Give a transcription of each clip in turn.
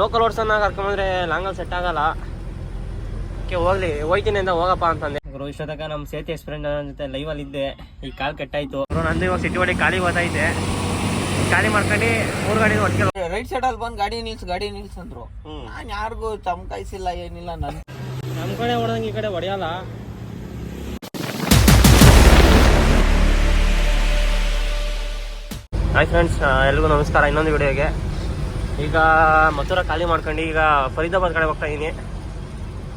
Local ಓಡ್ಸನ್ನ ಕರ್ಕೊಂಬಂದ್ರೆ ಲಾಂಗಲ್ಲಿ ಸೆಟ್ ಆಗಲ್ಲ. ಓಕೆ ಹೋಗ್ಲಿ ಹೋಯ್ತೀನಿ ಅಂತ ಹೋಗಪ್ಪ ಅಂತಂದೆ. ಗುರು ಇಷ್ಟೊತ್ತಕ ನಮ್ಮ ಸೇತಿ ಎಕ್ಸ್ಪ್ರೆಂಡ್ ಜೊತೆ ಲೈವಲ್ಲಿ ಇದ್ದೆ. ಈ ಕಾಲು ಕೆಟ್ಟಾಯ್ತು. ಗುರು ನಂದು ಇವಾಗ ಸಿಟಿ ಒಳಗೆ ಖಾಲಿ ಓದಾಯ್ತೆ ಖಾಲಿ ಮಾಡ್ಕೊಂಡು ಮೂರು ಗಾಡಿ ಒಟ್ಟಿಗೆ ರೈಟ್ ಸೈಡ್ ಅಲ್ಲಿ ಬಂದು ಗಾಡಿ ನಿಲ್ಸ್ ಗಾಡಿ ನಿಲ್ಸ್ ಅಂದ್ರು. ನಾನು ನಾನ್ ಯಾರಿಗೂ ಚಮಕಾಯಿಸಿಲ್ಲ ಏನಿಲ್ಲ ನನ್ ನಮ್ಮ ಕಡೆ ಹೊಡೆದಂಗೆ ಈ ಕಡೆ ಹೊಡೆಯಲ್ಲ. ಹಾಯ್ ಫ್ರೆಂಡ್ಸ್ ಎಲ್ರಿಗೂ ನಮಸ್ಕಾರ ಇನ್ನೊಂದು ವಿಡಿಯೋಗೆ. ಈಗ ಮಥುರ ಖಾಲಿ ಮಾಡ್ಕೊಂಡು ಈಗ ಫರೀದಾಬಾದ್ ಕಡೆ ಹೋಗ್ತಾ ಇದ್ದೀನಿ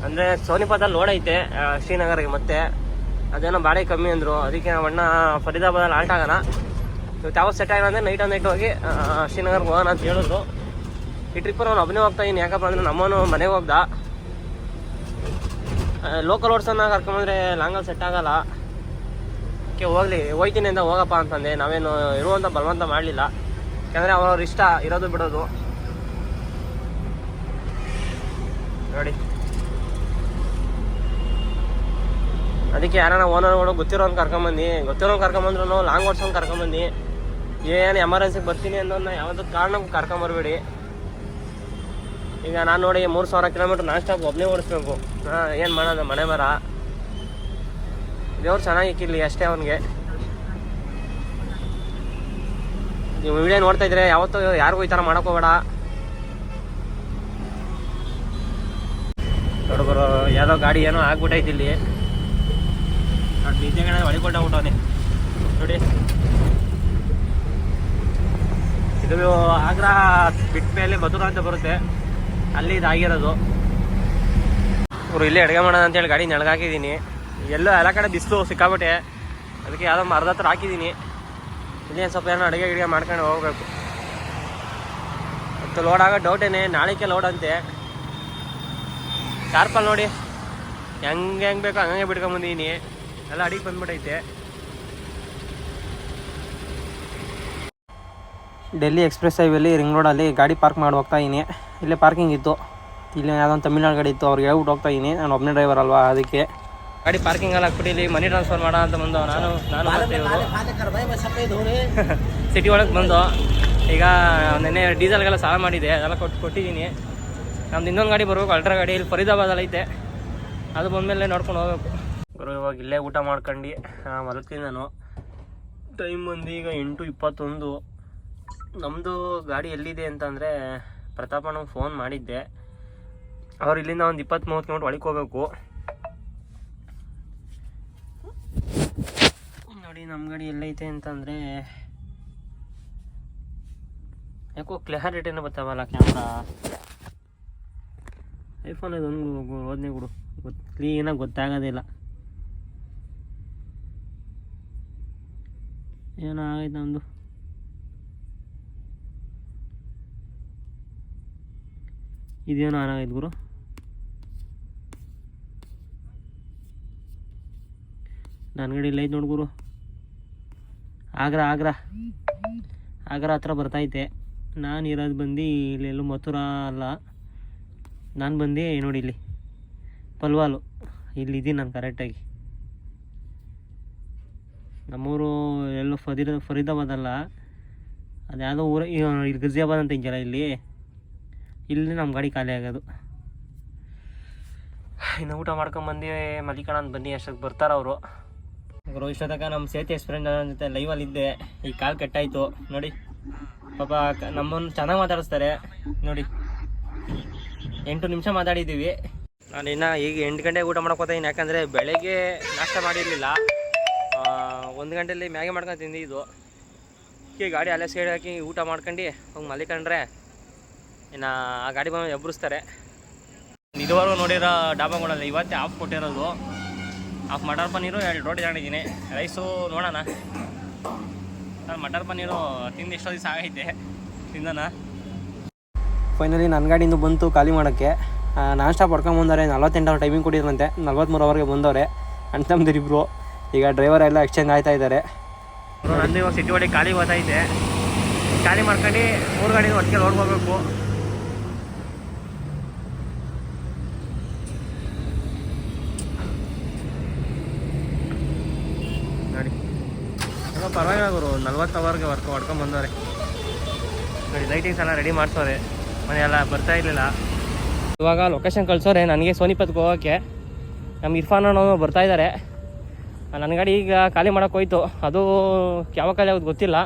ಅಂದರೆ ಸೋನಿಪದಲ್ಲಿ ಲೋಡ್ ಐತೆ ಶ್ರೀನಗರಿಗೆ ಮತ್ತೆ. ಅದೇನೋ ಬಾಡಿಗೆ ಕಮ್ಮಿ ಅಂದರು. ಅದಕ್ಕೆ ನಮ್ಮ ಅಣ್ಣ ಫರೀದಾಬಾದಲ್ಲಿ ಆಲ್ಟ್ ಆಗೋಣ ಇವತ್ತು ಯಾವತ್ತು ಸೆಟ್ ಆಗಿಲ್ಲ ಅಂದರೆ ನೈಟ್ ಆನ್ ನೈಟ್ ಹೋಗಿ ಶ್ರೀನಗರ್ಗೆ ಹೋಗೋಣ ಅಂತ ಹೇಳಿದ್ರು. ಈ ಟ್ರಿಪ್ ನಾನು ಒಬ್ಬನೇ ಹೋಗ್ತಾ ಇದ್ದೀನಿ ಯಾಕಪ್ಪ ಅಂದರೆ ನಮ್ಮನು ಮನೆಗೆ ಹೋಗ್ದ. ಲೋಕಲ್ ಓಡ್ಸನ್ನ ಕರ್ಕೊಂಬಂದ್ರೆ ಲಾಂಗಲ್ಲಿ ಸೆಟ್ ಆಗಲ್ಲ. ಓಕೆ ಹೋಗ್ಲಿ, ಹೋಯ್ತೀನಿ ಅಂತ ಹೋಗಪ್ಪ ಅಂತಂದೆ. ನಾವೇನು ಇರುವಂಥ ಬಲವಂತ ಮಾಡಲಿಲ್ಲ. ಯಾಕಂದರೆ ಅವ್ರವ್ರ ಇಷ್ಟ, ಇರೋದು ಬಿಡೋದು. ನೋಡಿ. ಅದಕ್ಕೆ ಯಾರನ್ನ ಓನರ್ಗಳು ಗೊತ್ತಿರೋನ್ ಕರ್ಕೊಂಬಂದು ಗೊತ್ತಿರೋನ್ ಕರ್ಕೊಂಬಂದ್ರು ಲಾಂಗ್ ಓಡ್ಸೋನ್ ಕರ್ಕೊಂಬಂದು ಏನು ಎಮರ್ಜೆನ್ಸಿಗೆ ಬರ್ತೀನಿ ಅನ್ನೋದನ್ನ ಯಾವುದಕ್ಕೆ ಕಾರಣಕ್ಕೂ ಕರ್ಕೊಂಬರ್ಬೇಡಿ ಈಗ ನಾನು ನೋಡಿ ಮೂರು ಸಾವಿರ ಕಿಲೋಮೀಟ್ರ್ ನಾನ್ ಸ್ಟಾಪ್ ಒಬ್ಬನೇ ಓಡಿಸ್ಬೇಕು. ಏನು ಮಾಡೋದು, ಮನೆ ಮರ. ದೇವ್ರು ಚೆನ್ನಾಗಿ ಇಕ್ಕಿರ್ಲಿ ಅಷ್ಟೇ ಅವನಿಗೆ. ನೀವು ವಿಡಿಯೋ ನೋಡ್ತಾ ಇದ್ರೆ ಯಾವತ್ತೂ ಯಾರಿಗೂ ಈ ಥರ ಮಾಡಕ್ ಹುಡುಗರು ಯಾವುದೋ ಗಾಡಿ ಏನೋ ಆಗ್ಬಿಟ್ಟೈತಿ ಇಲ್ಲಿ. ನೋಡಿ ನೋಡಿ. ಇದು ಆಗ್ರಾ ಬಿಟ್ಟ ಮೇಲೆ ಮಧುರಾ ಅಂತ ಬರುತ್ತೆ. ಅಲ್ಲಿ ಇದಾಗಿರೋದು. ಇವರು ಇಲ್ಲೇ ಅಡುಗೆ ಮಾಡೋಣ ಅಂತೇಳಿ ಗಾಡಿ ನೆಳಗಾಕಿದ್ದೀನಿ ಎಲ್ಲೋ ಎಲ್ಲ ಕಡೆ ಬಿಸಿಲು ಸಿಕ್ಕಾಬಿಟ್ಟೆ ಅದಕ್ಕೆ ಯಾವುದೋ ಮರದ ಹತ್ರ ಹಾಕಿದ್ದೀನಿ. ಇಲ್ಲೇನು ಸ್ವಲ್ಪ ಏನೋ ಅಡುಗೆ ಗಿಡಿಗೆ ಮಾಡ್ಕೊಂಡು ಹೋಗ್ಬೇಕು. ಮತ್ತು ಲೋಡ್ ಆಗೋ ಡೌಟೇನೆ ನಾಳೆಗೆ ಲೋಡ್ ಅಂತೆ. ಕಾರ್ಪಲ್ ನೋಡಿ. ಹೆಂಗೆ ಹೆಂಗೆ ಬೇಕೋ ಹಂಗೆ ಬಿಡ್ಕೊಂಬಂದಿನಿ ಎಲ್ಲ ಅಡಿಗೆ ಬಂದ್ಬಿಟ್ಟೈತೆ ಡೆಲ್ಲಿ ಎಕ್ಸ್ಪ್ರೆಸ್ ಹೈವೇಲಿ ರಿಂಗ್ ರೋಡಲ್ಲಿ ಗಾಡಿ ಪಾರ್ಕ್ ಮಾಡಿ ಹೋಗ್ತಾ ಇದ್ದೀನಿ. ಇಲ್ಲೇ ಪಾರ್ಕಿಂಗ್ ಇತ್ತು. ಇಲ್ಲಿ ಯಾವುದೋ ಒಂದು ತಮಿಳ್ನಾಡು ಗಾಡಿ ಇತ್ತು. ಅವ್ರಿಗೆ ಹೇಳ್ಬಿಟ್ಟು ಹೋಗ್ತಾ ಇದ್ದೀನಿ. ನಾನು ಒಬ್ಬನೇ ಡ್ರೈವರ್ ಅಲ್ವಾ ಅದಕ್ಕೆ. ಗಾಡಿ ಪಾರ್ಕಿಂಗ್ ಎಲ್ಲ ಹಾಕ್ಬಿಟ್ಟು ಇಲ್ಲಿ ಮನಿ ಟ್ರಾನ್ಸ್ಫರ್ ಮಾಡೋ ಅಂತ ಬಂದು ನಾನು ನಾನು ಸಿಟಿ ಒಳಗೆ ಬಂದು ಈಗ ನೆನ್ನೆ ಡೀಸೆಲ್ಗೆಲ್ಲ ಸಾಲ ಮಾಡಿದೆ. ಅದೆಲ್ಲ ಕೊಟ್ಟು ಕೊಟ್ಟಿದ್ದೀನಿ. ನಮ್ದು ಇನ್ನೊಂದು ಗಾಡಿ ಬರಬೇಕು ಅಲ್ಟ್ರಾ ಗಾಡಿ, ಇಲ್ಲಿ ಫರೀದಾಬಾದಲ್ಲಿ ಐತೆ. ಅದು ಬಂದಮೇಲೆ ನೋಡ್ಕೊಂಡು ಹೋಗ್ಬೇಕು. ಗುರು, ಇವಾಗ ಇಲ್ಲೇ ಊಟ ಮಾಡ್ಕೊಂಡು. ಮಲಗ್ತೀನಿ ನಾನು ಟೈಮ್ ಬಂದು ಈಗ ಎಂಟು ಇಪ್ಪತ್ತೊಂದು. ನಮ್ಮದು ಗಾಡಿ ಎಲ್ಲಿದೆ ಅಂತಂದರೆ ನಾವು ಫೋನ್ ಮಾಡಿದ್ದೆ. ಅವ್ರು ಇಲ್ಲಿಂದ ಒಂದು ಇಪ್ಪತ್ತು ಮೂವತ್ತು ಕಿಲೋಮೀಟ್ರ್ ಒಳಗೆ ಹೋಗ್ಬೇಕು. ನೋಡಿ ನಮ್ಮ ಗಾಡಿ ಎಲ್ಲೈತೆ ಅಂತಂದರೆ, ಯಾಕೋ ಕ್ಲಾರಿಟಿನ ಬರ್ತಾವಲ್ಲ ಕ್ಯಾಮ್ರಾ ಐಫೋನ್ ಇದೊಂದು ಓದನೆ ಕೊಡು ಗೊತ್ತು ಕ್ಲೀನಾಗಿ ಗೊತ್ತಾಗೋದಿಲ್ಲ. ಏನೋ ಆಗೈತೆ ನಮ್ಮದು ಇದೇನೋ ಆಗೈತೆ ಗುರು. ನನ್ನ ಗಡಿ ಇಲ್ಲ ಐತೆ ನೋಡು ಗುರು. ಆಗ್ರಾ ಆಗ್ರಾ. ಆಗ್ರಾ ಹತ್ರ ಬರ್ತೈತೆ ನಾನು ಇರೋದು ಬಂದು ಇಲ್ಲೆಲ್ಲೂ ಮಥುರಾ ಅಲ್ಲ. ನಾನು ಬಂದು ನೋಡಿ ಇಲ್ಲಿ. ಪಲ್ವಾಲು. ಇಲ್ಲಿ ಇದ್ದೀನಿ ನಾನು ಕರೆಕ್ಟಾಗಿ ನಮ್ಮೂರು ಎಲ್ಲೋ ಫರೀದ ಫರೀದಾಬಾದ್ ಅಲ್ಲ ಅದು ಯಾವುದೋ ಊರ ಇಲ್ಲಿ ಗಜಿಯಾಬಾದ್ ಅಂತ ಇದೆಯಲ್ಲ ಇಲ್ಲಿ. ಇಲ್ಲಿ ನಮ್ಮ ಗಾಡಿ ಖಾಲಿ ಆಗೋದು. ಇನ್ನು ಊಟ ಮಾಡ್ಕೊಂಬಂದು ಮಲಿಕಣ ಅಂತ ಬನ್ನಿ ಅಷ್ಟಕ್ಕೆ ಬರ್ತಾರೆ ಅವರು. ಗುರು ಇಷ್ಟೊತ್ತಕ ನಮ್ಮ ಸೇತಿ ನನ್ನ ಜೊತೆ ಲೈವಲ್ಲಿ ಇದ್ದೆ. ಈ ಕಾಲು ಕೆಟ್ಟಾಯಿತು. ನೋಡಿ. ಪಾಪ ನಮ್ಮನ್ನು ಚೆನ್ನಾಗಿ ಮಾತಾಡಿಸ್ತಾರೆ. ನೋಡಿ. ಎಂಟು ನಿಮಿಷ ಮಾತಾಡಿದ್ದೀವಿ. ನಾನು ಇನ್ನು ಈಗ ಎಂಟು ಗಂಟೆಗೆ ಊಟ ಮಾಡ್ಕೋತಾ ಇದ್ದೀನಿ ಯಾಕಂದರೆ ಬೆಳಗ್ಗೆ ನಾಷ್ಟ ಮಾಡಿರಲಿಲ್ಲ. ಒಂದು ಗಂಟೆಯಲ್ಲಿ ಮ್ಯಾಗಿ ಮಾಡ್ಕೊಂಡು ತಿಂದಿದ್ದು. ಈ ಗಾಡಿ ಅಲ್ಲೇ ಸೈಡ್ ಹಾಕಿ ಊಟ ಮಾಡ್ಕೊಂಡು ಹೋಗಿ ಮಲಿಕಂಡ್ರೆ ಇನ್ನು ಆ ಗಾಡಿ ಬಂದು ಎಬ್ಬರಿಸ್ತಾರೆ ಇದುವರೆಗೂ ನೋಡಿರೋ ಡಾಬಾಗಳಲ್ಲಿ ಇವತ್ತೇ ಆಫ್ ಕೊಟ್ಟಿರೋದು. ಆಫ್ ಮಟರ್ ಪನ್ನೀರು, ಎರಡು ರೋಟಿ ತಗೊಂಡಿದ್ದೀನಿ. ರೈಸು ನೋಡೋಣ. ನಾನು ಮಟರ್ ಪನ್ನೀರು ತಿಂದು ಎಷ್ಟೋ ದಿವಸ ಆಗೈತೆ. ತಿಂದನ? ಫೈನಲಿ ನನ್ನ ಗಾಡಿಯಿಂದ ಬಂತು ಖಾಲಿ ಮಾಡೋಕ್ಕೆ ನಾನ್ ಸ್ಟಾಪ್ ಹೊಡ್ಕೊಂಬಂದವ್ರೆ ನಲ್ವತ್ತೆಂಟು ಅವರ್ ಟೈಮಿಂಗ್ ಕೊಟ್ಟಿದ್ರಂತೆ ನಲ್ವತ್ತ್ಮೂರು ಅವರ್ಗೆ ಬಂದವ್ರೆ ಅಣ್ತಮ್ಮದಿರಿಬ್ರು ಈಗ ಡ್ರೈವರ್ ಎಲ್ಲ ಎಕ್ಸ್ಚೇಂಜ್ ಆಯ್ತಾ ಇದ್ದಾರೆ ಇವಾಗ ಸಿಟಿ ಒಳಗೆ ಖಾಲಿ ಇದೆ. ಖಾಲಿ ಮಾಡ್ಕೊಂಡು ಮೂರು ಗಾಡಿ ಒಟ್ಟಿಗೆ ಲೋಡ್ ನೋಡಿ ಪರವಾಗಿಲ್ಲ ಗುರು, ನಲ್ವತ್ತು ಅವರ್ಗೆ ವರ್ಕ್ ಹೊಡ್ಕೊಂಬಂದವ್ರೆ ನೋಡಿ ಲೈಟಿಂಗ್ಸ್ ಎಲ್ಲ ರೆಡಿ ಮಾಡ್ಸೋರೆ. ಮನೆಯೆಲ್ಲ ಬರ್ತಾ ಇರಲಿಲ್ಲ. ಇವಾಗ ಲೊಕೇಶನ್ ಕಳಿಸೋರೆ, ನನಗೆ ಸೋನಿಪತ್ಗೆ ಹೋಗೋಕ್ಕೆ ನಮ್ಮ ಇರ್ಫಾನ್ ಅನ್ನೋನು ಬರ್ತಾ ಇದ್ದಾರೆ ನನ್ನ ಗಾಡಿ ಈಗ ಖಾಲಿ ಮಾಡೋಕೆ ಹೋಯ್ತು. ಅದು ಯಾವ ಖಾಲಿ ಆಗೋದು ಗೊತ್ತಿಲ್ಲ.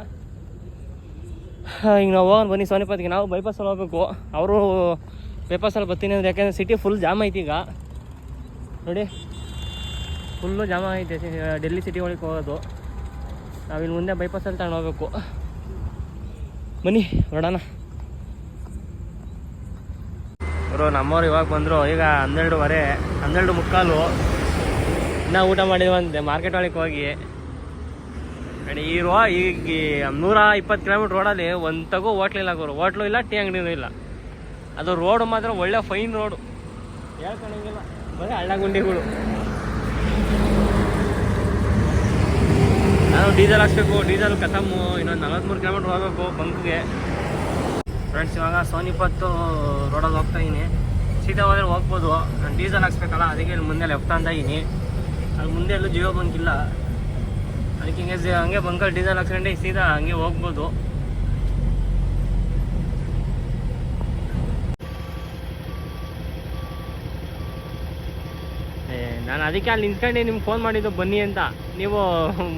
ಈಗ ನಾವು ಹೋಗೋಣ ಬನ್ನಿ ಸೋನಿಪತ್ಗೆ. ನಾವು ಬೈಪಾಸಲ್ಲಿ ಹೋಗ್ಬೇಕು. ಅವರು ಬೈಪಾಸಲ್ಲಿ ಬರ್ತೀನಿ ಅಂದರೆ ಯಾಕೆಂದರೆ ಸಿಟಿ ಫುಲ್ ಜಾಮ್ ಐತಿ ಈಗ. ನೋಡಿ. ಫುಲ್ಲು ಜಾಮ ಐತೆ ಡೆಲ್ಲಿ ಸಿಟಿ ಒಳಗೆ ಹೋಗೋದು. ನಾವಿಲ್ಲಿ ಮುಂದೆ ಬೈಪಾಸಲ್ಲಿ ತಗೊಂಡು ಹೋಗ್ಬೇಕು. ಬನ್ನಿ ನೋಡೋಣ. ಅವರು ನಮ್ಮವ್ರು ಇವಾಗ ಬಂದರು. ಈಗ ಹನ್ನೆರಡುವರೆ, ಹನ್ನೆರಡು ಮುಕ್ಕಾಲು. ಇನ್ನೂ ಊಟ ಮಾಡಿದ್ವಂತೆ ಮಾರ್ಕೆಟ್ ಒಳಗೆ ಹೋಗಿ. ಕಡೆ ಈ ರೋ ಈಗ ನೂರ ಇಪ್ಪತ್ತು ಕಿಲೋಮೀಟ್ರ್ ರೋಡಲ್ಲಿ ಒಂದು ತಗೋ ಹೋಟ್ಲಿಲ್ಲ ಗುರು. ಹೋಟ್ಲು ಇಲ್ಲ, ಟೀ ಅಂಗಡಿನೂ ಇಲ್ಲ. ಅದು ರೋಡು ಮಾತ್ರ ಒಳ್ಳೆ ಫೈನ್ ರೋಡು. ಹೇಳ್ಕೊಳಂಗಿಲ್ಲ. ಬರೀ ಹಳ್ಳ ಗುಂಡಿಗಳು. ನಾನು ಡೀಸೆಲ್ ಹಾಕ್ಬೇಕು ಡೀಸೆಲ್ ಕತಮ್ಮು ಇನ್ನೊಂದು ನಲವತ್ತ್ಮೂರು ಕಿಲೋಮೀಟ್ರ್ ಹೋಗ್ಬೇಕು ಬಂಕ್ಗೆ. ಫ್ರೆಂಡ್ಸ್ ಇವಾಗ ಸೋನಿಪತ್ತು ರೋಡಲ್ಲಿ ಹೋಗ್ತಾ ಇದ್ದೀನಿ ಸೀದಾ ಹೋದ್ರೆ ಹೋಗ್ಬೋದು. ನಾನು ಡೀಸೆಲ್ ಹಾಕ್ಸ್ಬೇಕಲ್ಲ, ಅದಕ್ಕೆ ಮುಂದೆ ಲೆಫ್ಟ್ ಅಂತ ಇದ್ದೀನಿ ಅಲ್ಲಿ ಮುಂದೆ ಎಲ್ಲೂ ಜಿಯೋ ಬಂಕ್ ಇಲ್ಲ ಅದಕ್ಕೆ ಹಿಂಗೆ ಹಂಗೆ ಬಂಕಲ್ಲಿ ಡೀಸೆಲ್ ಹಾಕ್ಸ್ಕೊಂಡು ಸೀದಾ ಹಂಗೆ ಹೋಗ್ಬೋದು. ನಾನು ಅದಕ್ಕೆ ಅಲ್ಲಿ ನಿಂತ್ಕೊಂಡು, ನಿಮ್ಗೆ ಫೋನ್ ಮಾಡಿದ್ದು ಬನ್ನಿ ಅಂತ. ನೀವು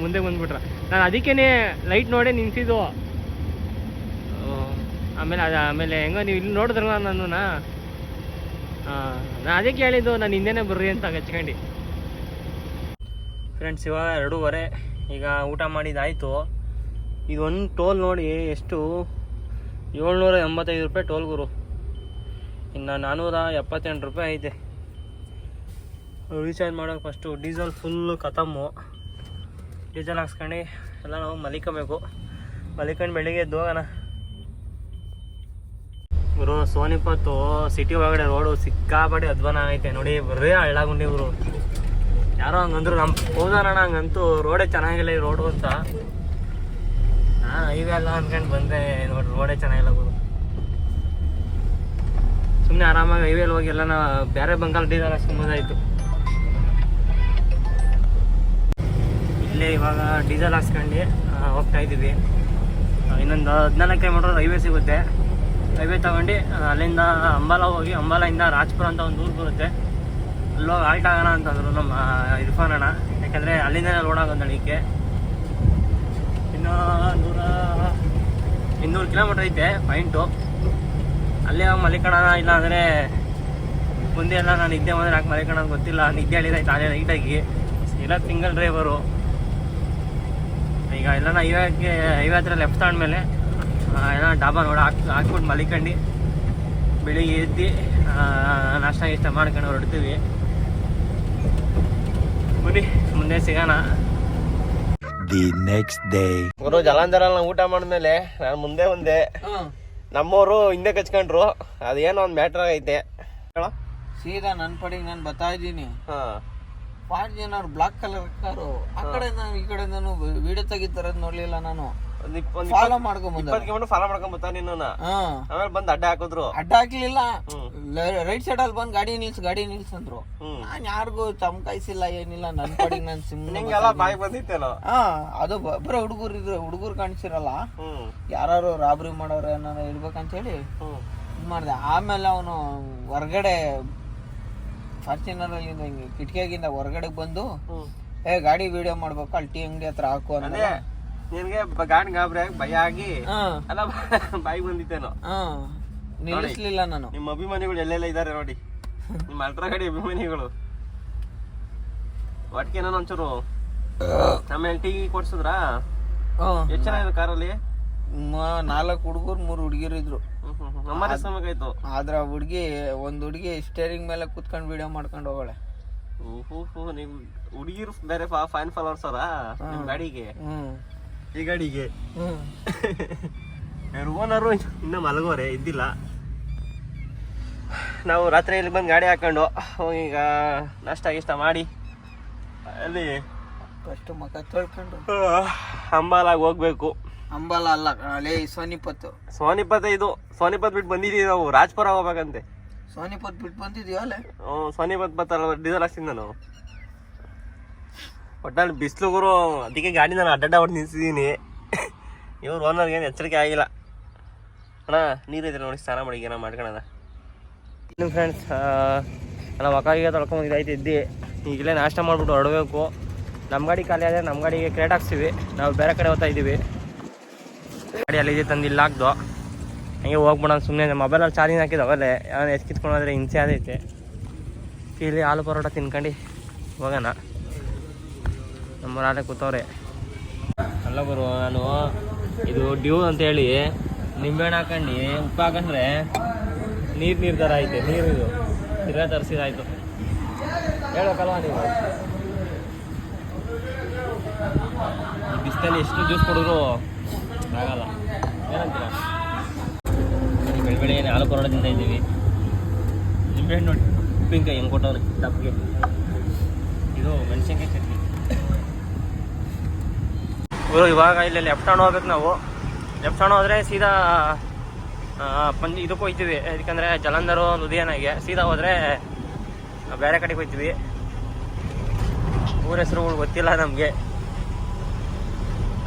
ಮುಂದೆ ಬಂದ್ಬಿಟ್ರೆ. ನಾನು ಅದಕ್ಕೇ ಲೈಟ್ ನೋಡೇ ನಿಂತಿದ್ದು. ಆಮೇಲೆ ಅದು ಆಮೇಲೆ ಹೆಂಗೋ ನೀವು ಇಲ್ಲಿ ನೋಡಿದ್ರಲ್ಲ ನಾನು ನಾನು ಅದಕ್ಕೆ ಹೇಳಿದ್ದು ನಾನು ಹಿಂದೆನೇ ಬರ್ರಿ ಅಂತ ಹಚ್ಕೊಂಡು. ಫ್ರೆಂಡ್ಸ್ ಇವಾಗ ಎರಡೂವರೆ. ಈಗ ಊಟ ಮಾಡಿದ್ದಾಯಿತು ಇದೊಂದು ಟೋಲ್ ನೋಡಿ ಎಷ್ಟು? ಏಳ್ನೂರ ಎಂಬತ್ತೈದು ರೂಪಾಯಿ ಟೋಲ್ ಗುರು. ಇನ್ನು ನಾನ್ನೂರ ಎಪ್ಪತ್ತೆಂಟು ರೂಪಾಯಿ ಐತೆ. ರೀಚಾರ್ಜ್ ಮಾಡೋಕೆ ಫಸ್ಟು ಡೀಸೆಲ್ ಫುಲ್ಲು ಕತಮ್ಮು ಡೀಸೆಲ್ ಹಾಕ್ಸ್ಕೊಂಡು, ಎಲ್ಲ ನಾವು ಮಲಿಕೋಬೇಕು. ಮಲಿಕೊಂಡು ಬೆಳಿಗ್ಗೆ ಎದ್ದು ಹೋಗೋಣ. ಗುರು ಸೋನಿಪತ್ತು ಸಿಟಿ ಒಳಗಡೆ ರೋಡು ಸಿಕ್ಕಾಪಟ್ಟೆ ಅಧ್ವಾನ ಆಗೈತೆ. ನೋಡಿ, ಬರೀ ಹಳ್ಳಾಗುಂಡಿ ಗುರು ಯಾರೋ ಹಂಗಂದ್ರು ನಮ್ಮ ಹೋದಾರಣ ಹಂಗಂತೂ ರೋಡೇ ಚೆನ್ನಾಗಿಲ್ಲ ಈ ರೋಡು ಅಂತ. ನಾನು ಹೈವೇ ಅಲ್ಲ ಅನ್ಕೊಂಡು ಬಂದೆ. ನೋಡಿ ರೋಡೇ ಚೆನ್ನಾಗಿಲ್ಲ ಗುರು. ಸುಮ್ಮನೆ ಆರಾಮಾಗಿ ಹೈವೇಲಿ ಹೋಗಿ ಎಲ್ಲ ಬೇರೆ ಬಂಗಾಲ್ ಡೀಸೆಲ್ ಸುಮ್ಮದಾಯಿತು ಇಲ್ಲೇ ಇವಾಗ ಡೀಸೆಲ್ ಹಾಕ್ಸ್ಕೊಂಡು ಹೋಗ್ತಾ ಇದ್ದೀವಿ. ಇನ್ನೊಂದು ಹದಿನಾಲ್ಕು ಕಿಲೋಮೀಟ್ರ್ ಹೈವೇ ಸಿಗುತ್ತೆ. ಹೈವೇ ತಗೊಂಡು ಅಲ್ಲಿಂದ ಅಂಬಾಲ ಹೋಗಿ ಅಂಬಾಲಿಂದ ರಾಜ್ಪುರ ಅಂತ ಒಂದು ಊರು ಬರುತ್ತೆ. ಅಲ್ಲೋಗಿ ಆಲ್ಟ್ ಆಗೋಣ ಅಂತಂದ್ರು ನಮ್ಮ ಇರ್ಫಾನ್ ಅಣ್ಣ. ಯಾಕಂದರೆ ಅಲ್ಲಿಂದನೇ ರೋಡ್ ಆಗೋದು ನಡೀಕೆ ಇನ್ನೂ ನೂರ, ಇನ್ನೂರು ಕಿಲೋಮೀಟ್ರ್ ಐತೆ ಪಾಯಿಂಟು ಅಲ್ಲೇ ಹೋಗಿ ಇಲ್ಲ ಅಂದರೆ ಮುಂದೆ ಎಲ್ಲ ನಾನು ನಿದ್ದೆ ಬಂದರೆ ಯಾಕೆ ಮಲಿಕಣ ಗೊತ್ತಿಲ್ಲ. ನಿದ್ದೆ ಹೇಳಿದಾಯ್ತು ಅಲ್ಲೇ ನೈಟಾಗಿ ಇಲ್ಲ ಸಿಂಗಲ್ ಡ್ರೈವರು ಈಗ ಎಲ್ಲ ಹೈವೇಗೆ ಹೈವೇ ಹತ್ರ ಲೆಫ್ಟ್ ತಗೊಂಡ್ಮೇಲೆ ಎಲ್ಲ ಡಾಬಾ ನೋಡಿ ಹಾಕಿ ಹಾಕ್ಬಿಟ್ಟು ಮಲಿಕಂಡು. ಬೆಳಿಗ್ಗೆ ಎದ್ದು ನಾಷ್ಟ ಇಷ್ಟ ಮಾಡ್ಕೊಂಡು ಹೊರಡ್ತೀವಿ. ಬರಿ ಮುಂದೆ ಸಿಗೋಣ. ದಿ ನೆಕ್ಸ್ಟ್ ಡೇ ಗುರು ಜಲಾಂಧರಲ್ಲಿ ಊಟ ಮಾಡಿದ್ಮೇಲೆ ನಾನು ಮುಂದೆ ಒಂದೆ. ನಮ್ಮವರು ಹಿಂದೆ ಕಚ್ಕೊಂಡ್ರು. ಅದೇನೋ ಒಂದು ಮ್ಯಾಟ್ರ್ ಐತೆ ಹೇಳೋ. ಸೀದಾ ನನ್ನ ಪಡಿಗೆ ನಾನು ಬರ್ತಾ ಇದ್ದೀನಿ. ಹಾಂ. ಫಾರ್ಚುನರ್ ಬ್ಲಾಕ್ ಕಲರ್ ಕಾರು ಆ ಕಡೆ ನಾನು ಈ ಕಡೆ ನಾನು ವಿಡಿಯೋ ತೆಗಿತಾರ ನೋಡ್ಲಿಲ್ಲ ನಾನು. ಫಾಲೋ ಮಾಡ್ಕೊಂಡ್ ಬಂದ ಇಪ್ಪತ್ತು ಕಿಲೋಮೀಟರ್ ಫಾಲೋ ಮಾಡ್ಕೊಂಡ್ ಬರ್ತಾನೆ ನಿನ್ನ ಆಮೇಲೆ ಬಂದು ಅಡ್ಡ ಹಾಕಿದ್ರು. ಅಡ್ಡ ಹಾಕ್ಲಿಲ್ಲ. ರೈಟ್ ಸೈಡ್ ಅಲ್ಲಿ ಬಂದ್ ಗಾಡಿ ನಿಲ್ಸ್ ಗಾಡಿ ನಿಲ್ಸ್ ಅಂದ್ರು. ನಾನ್ ಯಾರಿಗೂ ಚಮಕಾಯಿಸಿಲ್ಲ ಏನಿಲ್ಲ ನನ್ ಕಡೆಗೆ ನನ್ ಸಿಮ್ ನಿಂಗೆಲ್ಲ ಬಾಯಿ ಬಂದಿತ್ತೇನೋ? ಹಾ ಅದು ಬ- ಹುಡುಗರು ಇದ್ರು ಹುಡುಗರು ಕಾಣಿಸಿರಲ್ಲ. ಯಾರು ರಾಬ್ರಿ ಮಾಡೋರು ಏನಾರ ಇಡ್ಬೇಕಂತ ಹೇಳಿ ಮಾಡ್ದೆ. ಆಮೇಲೆ ಅವನು ಹೊರ್ಗಡೆ ಫಾರ್ಚುನರ್ ಅಲ್ಲಿ ಹಿಂಗೆ ಕಿಟಕಿಯಾಗಿಂದ ಹೊರಗಡೆ ಬಂದು ಏ ಗಾಡಿ ವಿಡಿಯೋ ಮಾಡ್ಬೇಕು ಅಲ್ಲಿ ಟಿ ಅಂಗಡಿ ಹತ್ರ ಹಾಕು ಅಂದ ಅದೇ. ನಿನ್ಗೆ ಬ- ಗಾಬ್ರಿ ಆಗಿ ಭಯ ಆಗಿ ಅಲ್ಲ ಬಾಯಿ ಬಂದಿತ್ತೇನೋ ಹಾ. ನಿಲ್ಲಿಸ್ಲಿಲ್ಲ ನಾನು. ನಿಮ್ಮ ಅಭಿಮಾನಿಗಳು ಎಲ್ಲೆಲ್ಲ ಇದ್ದಾರೆ ನೋಡಿ. ನಿಮ್ಮ ಅಲ್ಟ್ರಾ ಗಾಡಿ ಅಭಿಮಾನಿಗಳು. ಒಟ್ಟಿಗೆ ನಾನು ಒಂಚೂರು ಆಮೇಲೆ ಟೀ ಕೊಡ್ಸಿದ್ರ. ಎಷ್ಟು ಜನ ಇದೆ ಕಾರಲ್ಲಿ? ನಾಲ್ಕು ಹುಡುಗರು ಮೂರು ಹುಡುಗಿರು ಇದ್ರು. ನಮ್ಮ ಸಮಯಕ್ಕಾಯ್ತು ಆದ್ರ ಹುಡುಗಿ ಒಂದ್ ಹುಡುಗಿ ಸ್ಟೇರಿಂಗ್ ಮೇಲೆ ಕುತ್ಕೊಂಡು ವಿಡಿಯೋ ಮಾಡ್ಕೊಂಡು ಹೋಗಳೆ ಓಹೋ ನೀವು ಹುಡುಗಿರು ಬೇರೆ ಫೈನ್ ಫಾಲೋವರ್ಸ್ ಅವರಾ? ನಿಮ್ಮ ಗಾಡಿಗೆ? ಹ್ಮ್. ಈ ಗಾಡಿಗೆ. ಓನರು ಇನ್ನ ಮಲಗೋರೆ ಇದ್ದಿಲ್ಲ. ನಾವು ರಾತ್ರಿ ಇಲ್ಲಿ ಬಂದು ಗಾಡಿ ಹಾಕೊಂಡು ಈಗ ನಾಷ್ಟ ಇಷ್ಟ ಮಾಡಿ ಅಲ್ಲಿ ಫಸ್ಟ್ ಮಕ ತೊಳ್ಕೊಂಡು. ಅಂಬಾಲಾಗಿ ಹೋಗ್ಬೇಕು. ಅಂಬಾಲ ಅಲ್ಲ ಅಲ್ಲೇ ಸೋನಿಪತ್ ಸೋನಿಪತ್ ಇದು. ಸೋನಿಪತ್ ಬಿಟ್ಟು ಬಂದಿದ್ದೀವಿ ನಾವು ರಾಜ್ಪುರ ಹೋಗ್ಬೇಕಂತೆ. ಸೋನಿಪತ್ ಬಿಟ್ಟು ಬಂದಿದ್ದೀವಿ ಅಲ್ಲೇ ಹ್ಞೂ ಸೋನಿಪತ್ ಬತ್ತಲ್ಲ ಡೀಸೆಲ್ ಹಾಕ್ತೀನಿ ನಾನು ಒಟ್ಟಲ್ಲಿ ಬಿಸಿಲು ಗುರು, ಅದಕ್ಕೆ ಗಾಡಿ ನಾನು ಅಡ್ಡಡ್ಡ ಹೊಡೆದು ನಿಲ್ಸಿದ್ದೀನಿ. ಇವ್ರು ಓನರ್ಗೆ ಏನು ಎಚ್ಚರಿಕೆ ಆಗಿಲ್ಲ. ಅಣ್ಣ ನೀರಿದ್ರೆ ನೋಡಿ, ಸ್ನಾನ ಮಾಡಿ ಏನೋ ಮಾಡ್ಕೊಳಣ. ಇನ್ನು ಫ್ರೆಂಡ್ಸ್ ಅಣ್ಣ ಒಕ್ಕಾಗಿ ತೊಳ್ಕೊಂಡು ಇದಾಯ್ತು ಇದ್ದಿ. ಈಗಲೇ ನಾಷ್ಟ ಮಾಡಿಬಿಟ್ಟು ಹೊರಡಬೇಕು. ನಮ್ಮ ಗಾಡಿ ಖಾಲಿ ಆದರೆ ನಮ್ಮ ಗಾಡಿಗೆ ಕ್ರೇಟ್ ಹಾಕ್ಸ್ತೀವಿ. ನಾವು ಬೇರೆ ಕಡೆ ಹೋಗ್ತಾ ಇದ್ದೀವಿ. ಗಾಡಿ ಅಲ್ಲಿದೆ ತಂದು ಇಲ್ಲಿ ಹಾಕ್ದು. ಹಂಗೆ ಹೋಗ್ಬಿಡೋಣ ಸುಮ್ಮನೆ ಮೊಬೈಲಲ್ಲಿ ಚಾರ್ಜಿಂಗ್ ಹಾಕಿದ್ದು ಅವಲ್ಲೇ ಯಾರು ಎತ್ಕಿತ್ಕೊಂಡು ಹೋದ್ರೆ ಹಿಂಸೆ ಆದೈತೆ ಇಲ್ಲಿ ಹಾಲು ಪರೋಟ ತಿನ್ಕೊಂಡು ಹೋಗೋಣ. ನಮ್ಮ ರಾತ್ರಿ ಕೂತವ್ರೆ. ಅಲ್ಲ ಗುರು, ನಾನು ಇದು ಡ್ಯೂ ಅಂತ ಹೇಳಿ ನಿಂಬೆಹಣ್ಣು ಹಾಕೊಂಡು, ಉಪ್ಪು ಹಾಕಂಡ್ರೆ ನೀರು ನೀರು ಥರ ಐತೆ, ನೀರು ಇದು. ತಿರ್ಗಾ ತರಿಸಿದಾಯ್ತು. ಹೇಳಬೇಕಲ್ವಾ ನೀವು? ಈ ಬಿಸಿಲಲ್ಲಿ ಎಷ್ಟು ಜ್ಯೂಸ್ ಕೊಡಿದ್ರು ಆಗಲ್ಲ. ಏನಂತೀರ? ಬೆಳೆ ಬೆಳಿಗ್ಗೆ ಹಾಲು ತಿಂತಾ ಇದ್ದೀವಿ. ನಿಂಬೆಹಣ್ಣು ನೋಡಿ ಉಪ್ಪಿನಕಾಯಿ ಹೆಂಗೆ ಕೊಟ್ಟವ್ರೆ? ತಪ್ಪಿಗೆ ಇದು ಮೆಣಸಿನ್ಕಾಯಿ ಚಟ್ನಿ. ಗುರು, ಇವಾಗ ಇಲ್ಲಿ ಲೆಫ್ಟ್ ಹಣ್ಣು ಹೋಗ್ಬೇಕು ನಾವು. ಲೆಫ್ಟ್ ಹಣ್ಣು ಹೋದ್ರೆ ಸೀದಾ ಪಂಜ್, ಇದಕ್ಕೆ ಹೋಗ್ತೀವಿ. ಯಾಕಂದರೆ ಜಲಂಧರು, ಲುಧಿಯಾನಾಗೆ ಸೀದಾ ಹೋದರೆ ಬೇರೆ ಕಡೆಗೆ ಹೋಗ್ತೀವಿ. ಊರ ಹೆಸರುಗಳು ಗೊತ್ತಿಲ್ಲ ನಮಗೆ.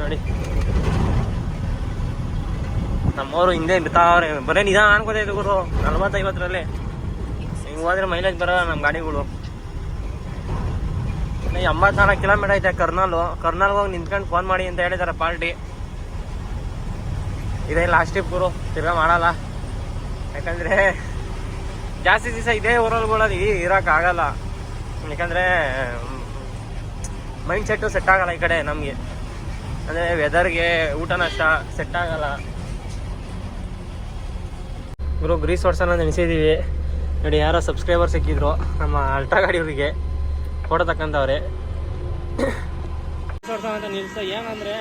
ನೋಡಿ. ನಮ್ಮವರು ಹಿಂದೆ ಬಿತ್ತಾವ್ರೆ. ಬರೇ ನಿಧಾನ ಅನ್ಕೋತೈತೆ ಗುರು, ನಲ್ವತ್ತೈವತ್ತರಲ್ಲಿ. ಹಿಂಗೆ ಹೋದ್ರೆ ಮೈಲೇಜ್ ಬರಲ್ಲ ನಮ್ಮ ಗಾಡಿಗಳು. ಎಂಬತ್ನಾಲ್ಕು ಕಿಲೋಮೀಟರ್ ಐತೆ ಕರ್ನಾಲು. ಕರ್ನಾಲ್ಗೆ ಹೋಗಿ ನಿಂತ್ಕೊಂಡು ಫೋನ್ ಮಾಡಿ ಅಂತ ಹೇಳಿದಾರೆ ಪಾರ್ಟಿ. ಇದೇ ಲಾಸ್ಟ್ ಟ್ರಿಪ್ ಗುರು, ತಿರ್ಗಾ ಮಾಡಲ್ಲ. ಯಾಕಂದರೆ ಜಾಸ್ತಿ ದಿವಸ ಇದೇ ಊರಲ್ಗಳಲ್ಲಿ ಇರೋಕ್ಕಾಗಲ್ಲ ಯಾಕಂದರೆ ಮೈಂಡ್ ಸೆಟ್ಟು ಸೆಟ್ ಆಗಲ್ಲ ಈ ಕಡೆ ನಮಗೆ. ಅಂದರೆ ವೆದರ್ಗೆ ಊಟ ನಷ್ಟ ಸೆಟ್ ಆಗಲ್ಲ. ಗುರು ಗ್ರೀಸ್ ಹೊಡ್ಸೋಣ ನೆನೆಸಿದ್ದೀವಿ ನೋಡಿ, ಯಾರೋ ಸಬ್ಸ್ಕ್ರೈಬರ್ ಸಿಕ್ಕಿದ್ರು, ನಮ್ಮ ಅಲ್ಟ್ರಾ ಗಾಡಿಯವರಿಗೆ ಫೋಟೋ ತಕ್ಕಂತವ್ರೆ ಅಂತ ನಿಲ್ಸ. ಏನಂದ್ರೆ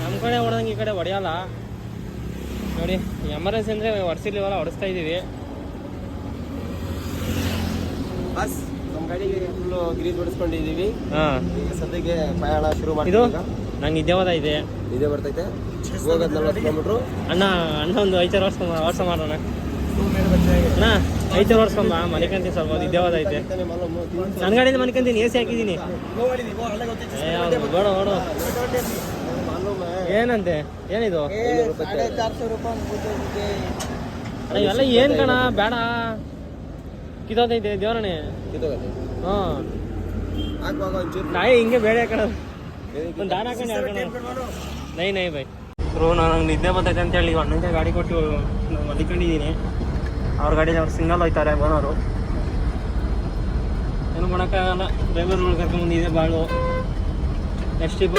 ನಮ್ಮ ಕಡೆ ಹೊಡೆದಂಗೆ ಈ ಕಡೆ ಹೊಡೆಯಲ್ಲ. ನೋಡಿ ಎಮರ್ಜೆನ್ಸಿ ಅಂದರೆ ಹೊಡ್ಸಿರ್ಲಿವಲ್ಲ ಹೊಡಿಸ್ತಾ ಇದ್ದೀವಿ ಬಸ್ ನಮ್ಮ ಗಾಡಿಗೆ ಫುಲ್ಲು ಗ್ರೀಸ್ ಹೊಡಿಸ್ಕೊಂಡಿದ್ದೀವಿ ಹಾಂ. ಈಗ ಸದ್ಯಕ್ಕೆ ಪ್ರಯಾಣ ಶುರು ಮಾಡಿದ್ರು ನಂಗೆ ಇದೇ ಹೋದ ಇದೆ. ಇದೇ ಬರ್ತೈತೆ. ಹೋಗೋದು ನಲ್ವತ್ತು ಕಿಲೋಮೀಟ್ರು ಅಣ್ಣ ಅಣ್ಣ ಒಂದು ಐದು ವರ್ಷ ವರ್ಷ ಮಾಡೋಣ. ಅಣ್ಣ, ಐದು ವರ್ಷಕೊಂಬ ಮನಿಕಂತೀನಿ ಸ್ವಲ್ಪ ಹೊತ್ತು ಇದೇ ಹೋದ ಐತೆ? ನನ್ನ ಗಾಡಿಯಿಂದ ಮನಿಕಂತೀನಿ, ಎ ಸಿ ಹಾಕಿದ್ದೀನಿ. ಬೇಡ ಏನಂತೆ? ಏನಿದು? ಇವೆಲ್ಲ ಏನು ಕಣ? ಬೇಡ. ಕಿತ್ತೋತೈತೆ, ದೇವರಣೆ. ಹಾಂ. ನಾಯಿ ಹಿಂಗೆ ಬೇಡ ಕಣ. ಒಂದು ಹಾಕೊಂಡು ನೈ ನೈ, ಬೈ. ಬ್ರೋ, ನಾನು ನಿದ್ದೆ ಬರ್ತೈತೆ ಅಂತೇಳಿ ಅಣ್ಣಂಗೆ ಗಾಡಿ ಕೊಟ್ಟು ಮಲಿಕೊಂಡಿದ್ದೀನಿ. ಅವ್ರ ಗಾಡಿಯಲ್ಲಿ ಅವ್ರು ಸಿಂಗಲ್ ಹೋಯ್ತಾರೆ ಬರೋರು ಏನು ಮಾಡೋಕ್ಕಾಗಲ್ಲ ಡ್ರೈವರ್ಗಳು ಕರ್ಕೊಂಬಂದಿದೆ ಬಾಳು. ನೆಕ್ಸ್ಟ್ ಟ್ರಿಪ್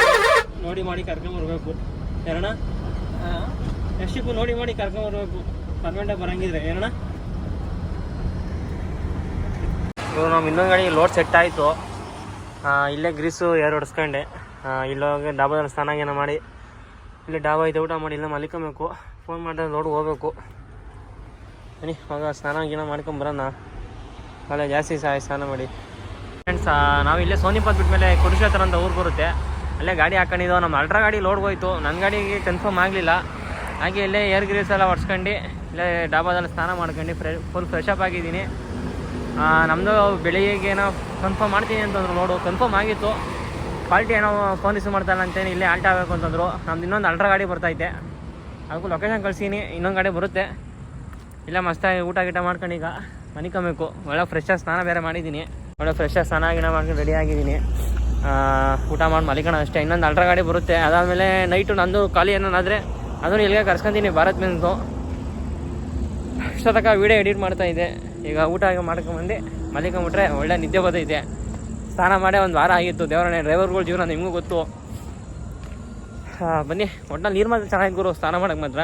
ನೋಡಿ ಮಾಡಿ ಕರ್ಕೊಂಬರ್ಬೇಕು ಏನಣ್ಣ? ನೆಕ್ಸ್ಟ್ ಟ್ರಿಪ್ ನೋಡಿ ಮಾಡಿ ಕರ್ಕೊಂಬರ್ಬೇಕು ಪರ್ಮನೆಂಟಾಗಿ ಬರಂಗಿದ್ರೆ. ಏನಣ್ಣ? ಇವಾಗ ನಮ್ಮ ಇನ್ನೊಂದು ಗಾಡಿ ಲೋಡ್ ಸೆಟ್ ಆಯಿತು. ಇಲ್ಲೇ ಗ್ರೀಸು ಏರ್ ಹೊಡ್ಸ್ಕೊಂಡೆ. ಇಲ್ಲೋಗಿ ಡಾಬಾದಲ್ಲಿ ಸ್ನಾನ ಗೀನ ಮಾಡಿ. ಇಲ್ಲಿ ಡಾಬಾ ಇದೆ ಊಟ ಮಾಡಿ, ಇಲ್ಲ ಮಲಿಕೊಬೇಕು ಫೋನ್ ಮಾಡಿದ್ರೆ ಲೋಡ್ ಹೋಗ್ಬೇಕು. ಬನ್ನಿ ಆಗ ಸ್ನಾನ ಗೀನ ಮಾಡ್ಕೊಂಬರೋಣ ನಾಳೆ ಜಾಸ್ತಿ ಸಹ ಸ್ನಾನ ಮಾಡಿ. ಫ್ರೆಂಡ್ಸ್ ನಾವು ಇಲ್ಲೇ ಸೋನಿಪತ್ ಬಿಟ್ಮೇಲೆ ಕುರುಕ್ಷೇತ್ರ ಅಂತ ಊರು ಬರುತ್ತೆ. ಅಲ್ಲೇ ಗಾಡಿ ಹಾಕೊಂಡಿದ್ದೋ ನಮ್ಮ ಅಲ್ಟ್ರಾ ಗಾಡಿ ಲೋಡ್ ಹೋಯ್ತು. ನನ್ನ ಗಾಡಿಗೆ ಕನ್ಫರ್ಮ್ ಆಗಲಿಲ್ಲ. ಹಾಗೆ ಇಲ್ಲೇ ಏರ್ ಗ್ರೀಸ್ ಎಲ್ಲ ಹೊಡ್ಸ್ಕೊಂಡು ಇಲ್ಲೇ ಡಾಬಾದಲ್ಲಿ ಸ್ನಾನ ಮಾಡ್ಕೊಂಡು ಫ್ರೆ ಫುಲ್ ಫ್ರೆಶ್ ಅಪ್ ಆಗಿದ್ದೀನಿ. ನಮ್ಮದು ಬೆಳಿಗ್ಗೆ ಏನೋ ಕನ್ಫರ್ಮ್ ಮಾಡ್ತೀನಿ ಅಂತಂದ್ರು ನೋಡು ಕನ್ಫರ್ಮ್ ಆಗಿತ್ತು. ಕ್ವಾಲಿಟಿ ಏನೋ ಫೋನ್ ರಿಸೀವ್ ಮಾಡ್ತಾರಲ್ಲ ಅಂತೇಳಿ ಇಲ್ಲೇ ಆಲ್ಟ್ ಆಗಬೇಕು ಅಂತಂದರು. ನಮ್ದು ಇನ್ನೊಂದು ಅಲ್ಟ್ರಾ ಗಾಡಿ ಬರ್ತೈತೆ ಅದಕ್ಕೂ ಲೊಕೇಶನ್ ಕಳಿಸೀನಿ, ಇನ್ನೊಂದು ಗಾಡಿ ಬರುತ್ತೆ. ಇಲ್ಲ ಮಸ್ತಾಗಿ ಊಟ ಗೀಟ ಮಾಡ್ಕೊಂಡು ಈಗ ಮನಿಕೊಬೇಕು. ಒಳ್ಳೆ ಫ್ರೆಶಾಗಿ ಸ್ನಾನ ಬೇರೆ ಮಾಡಿದ್ದೀನಿ ಒಳ್ಳೆ ಫ್ರೆಶಾಗಿ ಸ್ನಾನ ಗಿಣ ಮಾಡ್ಕೊಂಡು ರೆಡಿ ಆಗಿದ್ದೀನಿ ಊಟ ಮಾಡಿ ಮಲಿಕಣ ಅಷ್ಟೇ. ಇನ್ನೊಂದು ಅಲ್ಟ್ರಾ ಗಾಡಿ ಬರುತ್ತೆ. ಅದಾದಮೇಲೆ ನೈಟು ನಂದು ಖಾಲಿ ಏನಾದ್ರೆ ಅದನ್ನು ಇಲ್ಲಿಗೆ ಕರ್ಸ್ಕೊಂತೀನಿ, ಭಾರತ್ ಮೆನ್ಸು. ಅಷ್ಟೊತ್ತಕ ವೀಡಿಯೋ ಎಡಿಟ್ ಮಾಡ್ತಾ ಇದ್ದೆ. ಈಗ ಊಟ ಆಗಿ ಮಾಡ್ಕೊಂಬಂದು ಮಲಿಕೊಂಬಿಟ್ರೆ ಒಳ್ಳೆ ನಿದ್ದೆ ಬದೈತೆ ಸ್ನಾನ ಮಾಡೇ ಒಂದು ವಾರ ಆಗಿತ್ತು. ದೇವರಣ್ಣ ಡ್ರೈವರ್ಗಳ ಜೀವನ ನಿಮಗೂ ಗೊತ್ತು. ಬನ್ನಿ. ಒಟ್ನಲ್ಲಿ ನೀರು ಮಾತ್ರ ಚೆನ್ನಾಗಿ ಗುರು, ಸ್ನಾನ ಮಾಡೋಕ್ಕೆ ಮಾತ್ರ.